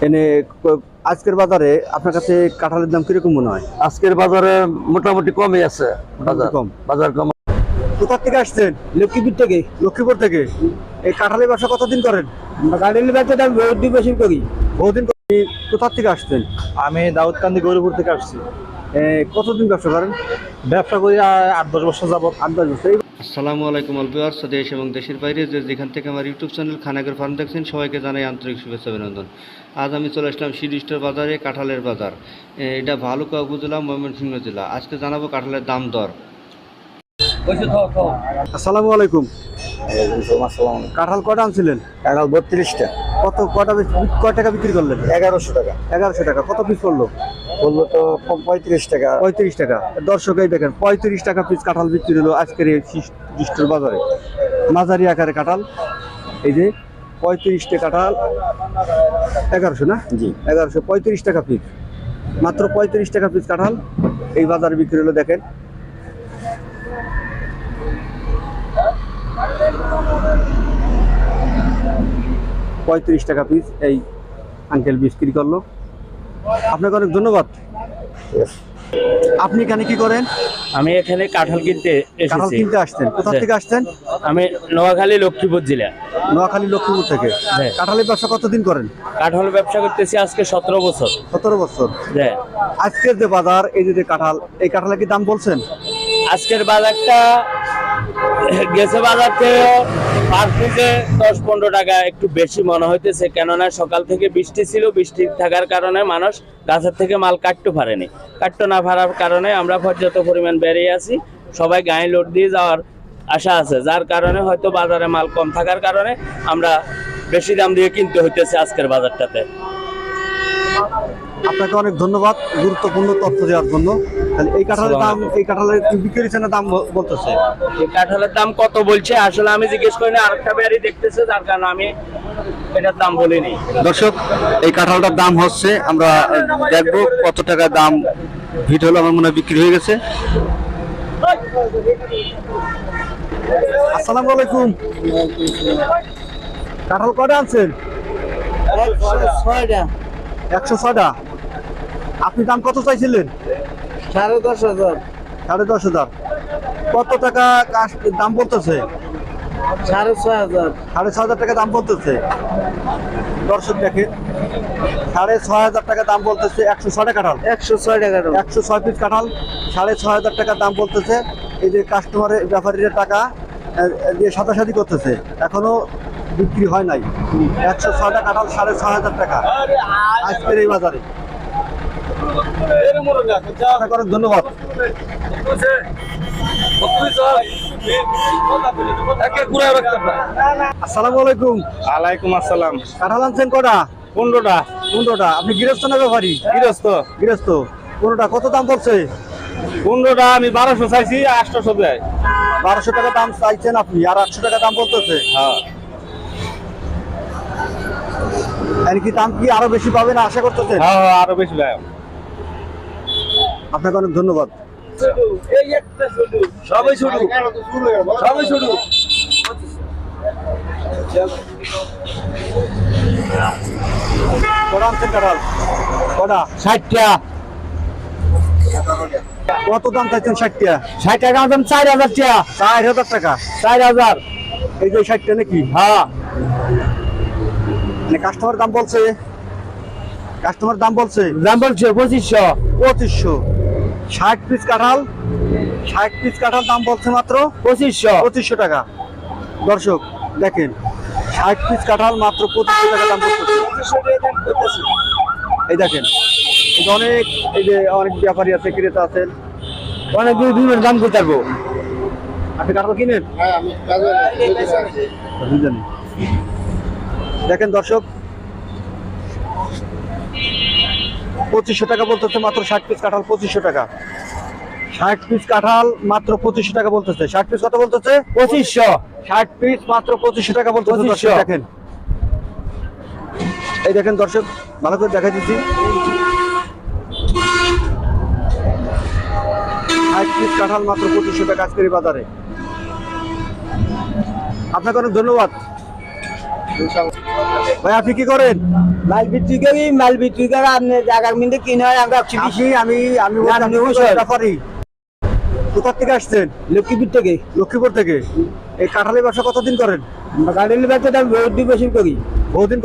এনে আজকের বাজারে আপনার কাছে কাঁঠালের দাম কীরকম মনে হয়? আজকের বাজারে মোটামুটি কমই আছে। বাজার কম। বাজার কম। কোথা থেকে আসছেন? লক্ষ্মীপুর থেকে। লক্ষ্মীপুর থেকে? এই কাঁঠালের ব্যবসা কতদিন করেন? গাড়ির ব্যবসাটা বহুত দুই বেশি করি। বহুদিন করে। কোথা থেকে আসছেন? আমি দাউদকান্দি গৌরীপুর থেকে আসছি। কতদিন ব্যবসা করেন? ব্যবসা করি আট দশ বছর যাবত। আট দশ বছর। আসসালামু আলাইকুম অলবিয়ার্স দেশ এবং দেশের বাইরে যে যেখান থেকে আমার ইউটিউব চ্যানেল খানাগর ফার্ম দেখছেন, সবাইকে জানাই আন্তরিক শুভেচ্ছা, অভিনন্দন। আজ আমি চলে আসলাম শিডিস্টার বাজারে কাঁঠালের বাজার। এটা ভালুকা উপজেলা, ময়মনসিংহ জেলা। আজকে জানাব কাঁঠালের দাম দর। আসসালামু আলাইকুম। কাঁঠাল কটা আনছিলেন? এগারো বত্রিশটা। কত কটা কয় টাকা বিক্রি করলেন? এগারোশো টাকা। এগারোশো টাকা। কত পিস পড়ল? বলল তো পঁয়ত্রিশ টাকা। পঁয়ত্রিশ টাকা। দর্শকেই দেখেন পঁয়ত্রিশ টাকা পিস কাঁঠাল বিক্রি হলো আজকের এই বাজারে। মাঝারি আকারে কাঁঠাল। এই যে পঁয়ত্রিশটা কাঁঠাল। এগারোশো না? জি। এগারোশো পঁয়ত্রিশ টাকা পিস। মাত্র পঁয়ত্রিশ টাকা পিস কাঁঠাল। এই বাজারে বিক্রি হলো দেখেন পঁয়ত্রিশ টাকা পিস এই আঙ্কেল বিক্রি করল। আপনাকে অনেক ধন্যবাদ। আপনি এখানে কি করেন? আমি এখানে কাঁঠাল কিনতে কাঁঠাল কিনতে আসতেন কোথা। থেকে আসতেন আমি নোয়াখালী লক্ষ্মীপুর জেলা। নোয়াখালী লক্ষ্মীপুর থেকে। হ্যাঁ। কাঁঠালের ব্যবসা কতদিন করেন? কাঁঠাল ব্যবসা করতেছি আজকে সতেরো বছর। সতেরো বছর। হ্যাঁ আজকের যে বাজার এই যে যে কাঁঠাল এই কাঁঠালের কি দাম বলছেন? আজকের বাজারটা গেছে বাজার থেকে পার পিসে দশ পনেরো টাকা একটু বেশি মনে হইতেছে, কেননা সকাল থেকে বৃষ্টি ছিল, বৃষ্টি থাকার কারণে মানুষ গাছের থেকে মাল কাটতে পারেনি। কাটতে না পারার কারণে আমরা পর্যাপ্ত পরিমাণ বেরিয়ে আছি। সবাই গায়ে লোড দিয়ে যাওয়ার আশা আছে, যার কারণে হয়তো বাজারে মাল কম থাকার কারণে আমরা বেশি দাম দিয়ে কিনতে হইতেছে আজকের বাজারটাতে। আপনাকে অনেক ধন্যবাদ গুরুত্বপূর্ণ তথ্য দেওয়ার জন্য। তাহলে এই কাঁঠালের দাম এই কাঁঠালের বিক্রি দাম বলতেছে। এই কাঁঠালের দাম কত বলছে? আসলে আমি জিজ্ঞেস করিনি আরেকটা বেরি দেখতেছে যার কারণে আমি এটার দাম বলিনি। দর্শক এই কাঁঠালটার দাম হচ্ছে আমরা দেখব কত টাকা দাম হিট হলো আমার মনে হয় বিক্রি হয়ে গেছে। আসসালামু আলাইকুম। কাঁঠাল কটা আনছেন? ছয়টা। একশো ছটা আপনি দাম কত চাইছিলেন? সাড়ে দশ হাজার। সাড়ে দশ হাজার। কত টাকা দাম বলতেছে সাড়ে ছয় হাজার। সাড়ে ছ হাজার টাকা দাম বলতেছে দর্শক দেখেন সাড়ে ছয় হাজার টাকা দাম বলতেছে একশো ছটা কাঁঠাল। একশো ছয় টাকা একশো ছয় পিস কাঁঠাল সাড়ে ছয় হাজার টাকা দাম বলতেছে। এই যে কাস্টমারের ব্যাপারীরা টাকা দিয়ে সাদাসাদি করতেছে। এখনও বিক্রি হয় নাই। একশো ছয়টা কাঁঠাল সাড়ে ছয় হাজার টাকা। আজকের এই বাজারে। আপনাকে অনেক ধন্যবাদ আসসালামু আলাইকুম আলাইকুম আসসালাম। কাঁঠাল আনছেন কটা? পনেরোটা। পনেরোটা। আপনি গৃহস্থ না ব্যাপারী? গৃহস্থ। গৃহস্থ। পনেরোটা। কত দাম বলছে? পনেরোটা আমি বারোশো চাইছি আটশোশো দেয়। বারোশো টাকা দাম চাইছেন আপনি আর আটশো টাকা দাম বলতেছে? হ্যাঁ। আর কি দাম কি আরও বেশি পাবেন আশা করতেছেন? হ্যাঁ হ্যাঁ, আরও বেশি দেয় আপনাকে অনেক ধন্যবাদ। সবাই শুরু। সবাই শুরু। কত দাম চাইছেন ষাটটা? ষাট টাকা দাম চার হাজার টাকা চার হাজার টাকা? চার হাজার। এই যে ষাটটা নাকি? হ্যাঁ। মানে কাস্টমার দাম বলছে? কাস্টমার দাম বলছে? দাম বলছে পঁচিশশো। পঁচিশশো। ষাট পিস কাঁঠাল ষাট পিস কাঁঠাল দাম বলছে মাত্র পঁচিশশো। পঁচিশশো টাকা। দর্শক দেখেন ষাট পিস কাঁঠাল মাত্র পঁচিশশো টাকা দাম বলতেছে এই দেখেন অনেক এই যে অনেক ব্যাপারী আছে ক্রেতা আছেন অনেক দূর দূরের দাম করতে পারব। আপনি কাঁঠাল কিনেন? দেখেন দর্শক পঁচিশশো টাকা বলতেছে মাত্র ষাট পিস কাঁঠাল পঁচিশশো টাকা। ষাট পিস কাঁঠাল মাত্র পঁচিশশো টাকা বলতেছে। ষাট পিস কত বলতেছে? পঁচিশশো। ষাট পিস মাত্র পঁচিশশো টাকা বলতেছে দর্শক দেখেন। এই দেখেন দর্শক ভালো করে দেখা দিচ্ছি। ষাট পিস কাঁঠাল মাত্র পঁচিশশো টাকা আজকের বাজারে। আপনাকে অনেক ধন্যবাদ। ভাই আপনি কি করেন? মাল বিক্রি করি মাল বিক্রি করে আপনি জায়গার মধ্যে কিনে হয় আমরা আপনি আমি আমি। ব্যাপারী কোথা থেকে আসছেন? লক্ষ্মীপুর থেকে। লক্ষ্মীপুর থেকে? এই কাঁঠালের ব্যবসা কতদিন করেন? গাড়ির ব্যবসাটা বহুত দিন বেশি করি। বহুদিন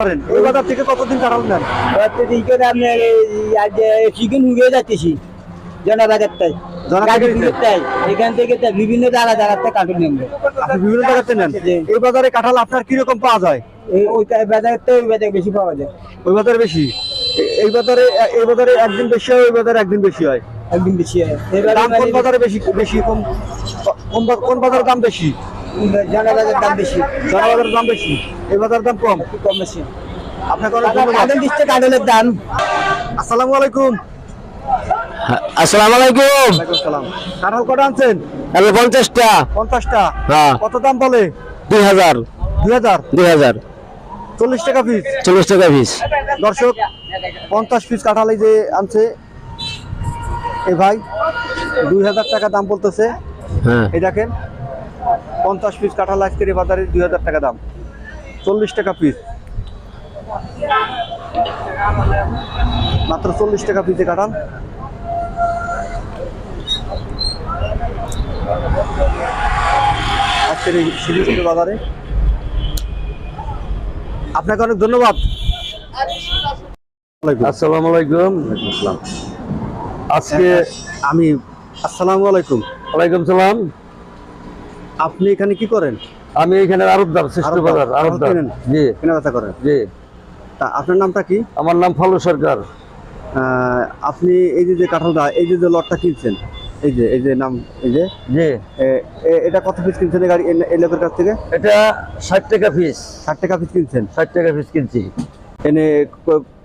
করেন। এই বাজার থেকে কতদিন কাঁঠাল নেন? আপনার চিকেন উড়ে যাচ্ছি। জনবাজার গাড়ি এখান থেকে বিভিন্ন জায়গা জায়গাতে আপনি বিভিন্ন জায়গাতে নেন? এই বাজারে কাঁঠাল আপনার কীরকম পাওয়া যায়? ওইটা বাজারের তো ওই বাজারে বেশি পাওয়া যায়। ওই বাজারে বেশি? এই বাজারে এই বাজারে একদিন বেশি হয় ওই বাজারে একদিন বেশি হয়? একদিন বেশি হয়। দাম কোন বাজারে বেশি বেশি কম কোন দাম বেশি? জনবাজারের দাম বেশি। জনবাজারের দাম বেশি। এই বাজারের দাম কম? কম বেশি। আপনাকে অনেক ধন্যবাদ। দাম। আসসালামু আলাইকুম। আসসালামু আলাইকুম। কাঁঠাল কটা আনছেন? তাহলে পঞ্চাশটা। পঞ্চাশটা। হ্যাঁ। কত দাম বলে? দুই হাজার। দুই হাজার? দুই হাজার। চল্লিশ টাকা পিস চল্লিশ টাকা পিস দর্শক পঞ্চাশ পিস কাঁঠাল এই যে আনছে। এ ভাই দুই হাজার টাকা দাম বলতেছে। হ্যাঁ। এই দেখেন পঞ্চাশ পিস কাঁঠাল আজকের এই বাজারে দুই হাজার টাকা দাম। চল্লিশ টাকা পিস মাত্র চল্লিশ টাকা পিসে কাঁঠাল। আজকের এই বাজারে। আপনাকে অনেক ধন্যবাদ। আসসালামু আলাইকুম। আজকে আমি আসসালামু আলাইকুম। ওয়ালাইকুম সালাম। আপনি এখানে কি করেন? আমি এখানে আরবদার শ্রেষ্ঠ বাজার আরবদার। জি। কেনা বেচা করেন? জি। তা আপনার নামটা কি? আমার নাম ফালু সরকার। আপনি এই যে যে কাঁঠালটা এই যে যে লটটা কিনছেন এই যে এই যে নাম এই যে? জি। এটা কত পিস কিনছেন গাড়ি এই- এই লোকের কাছ থেকে? এটা ষাট টাকা পিস ষাট টাকা পিস কিনছেন? ষাট টাকা পিস কিনছি। এনে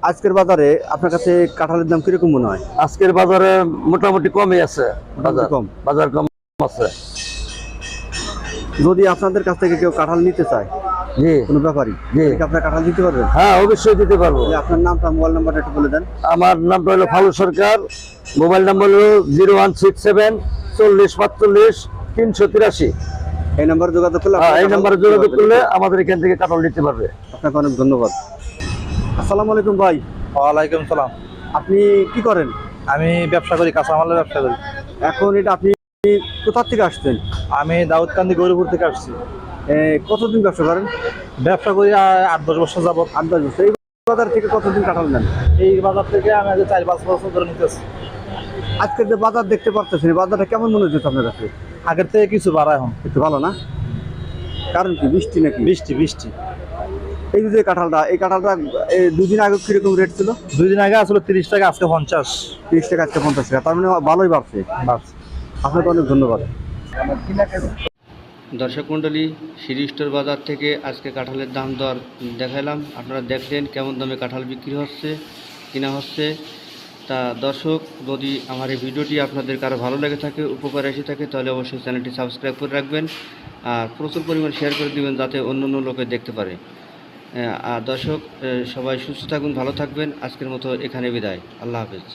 আজকের বাজারে আপনার কাছে কাঁঠালের দাম কীরকম মনে হয়? আজকের বাজারে মোটামুটি কমই আছে। বাজার কম। বাজার কম আছে। যদি আপনাদের কাছ থেকে কেউ কাঁঠাল নিতে চায় জি। কোনো ব্যাপারই? জি। আপনার কাঁঠাল দিতে পারবেন? হ্যাঁ অবশ্যই দিতে পারব। আপনার নামটা মোবাইল নাম্বারটা একটু বলে দেন। আমার নামটা হলো ফালু সরকার মোবাইল নাম্বার হলো জিরো ওয়ান সিক্স সেভেন চল্লিশ পাঁচচল্লিশ তিনশো তিরাশি। এই নাম্বারে যোগাযোগ করলে হ্যাঁ, এই নাম্বারে যোগাযোগ করলে আমাদের এখান থেকে কাটল নিতে পারবে। আপনাকে অনেক ধন্যবাদ। আসসালামু আলাইকুম ভাই। ওয়ালাইকুম সালাম। আপনি কি করেন? আমি ব্যবসা করি কাঁচামালের ব্যবসা করি। এখন এটা আপনি কোথা থেকে আসছেন? আমি দাউদকান্দি গৌরীপুর থেকে আসছি। কতদিন ব্যবসা করেন? ব্যবসা করি আট দশ বছর যাবত আট দশ বছর। এই বাজার থেকে কতদিন কাঁঠাল নেন? এই বাজার থেকে আমি আগে চার পাঁচ বছর ধরে নিতেছি। আজকের যে বাজার দেখতে পারতেছেন বাজারটা কেমন মনে হচ্ছে আপনার কাছে? আগের থেকে কিছু বাড়া এখন। একটু ভালো না? কারণ কি বৃষ্টি নাকি? বৃষ্টি বৃষ্টি। এই যে কাঁঠালটা এই কাঁঠালটা দুদিন আগে কীরকম রেট ছিল? দুই দিন আগে আসলে তিরিশ টাকা আজকে পঞ্চাশ। তিরিশ টাকা আজকে পঞ্চাশ টাকা। তার মানে ভালোই বাড়ছে। বাড়ছে। আপনাকে অনেক ধন্যবাদ। দর্শক মণ্ডলী, সিঁড়ি স্টোর বাজার থেকে আজকে কাঁঠালের দাম দর দেখালাম আপনারা দেখলেন কেমন দামে কাঁঠাল বিক্রি হচ্ছে, কিনা হচ্ছে। তা দর্শক, যদি আমার এই ভিডিওটি আপনাদের কারও ভালো লেগে থাকে, উপকার এসে থাকে, তাহলে অবশ্যই চ্যানেলটি সাবস্ক্রাইব করে রাখবেন আর প্রচুর পরিমাণ শেয়ার করে দিবেন যাতে অন্য অন্য লোকে দেখতে পারে। আর দর্শক সবাই সুস্থ থাকুন, ভালো থাকবেন। আজকের মতো এখানে বিদায়। আল্লাহ হাফেজ।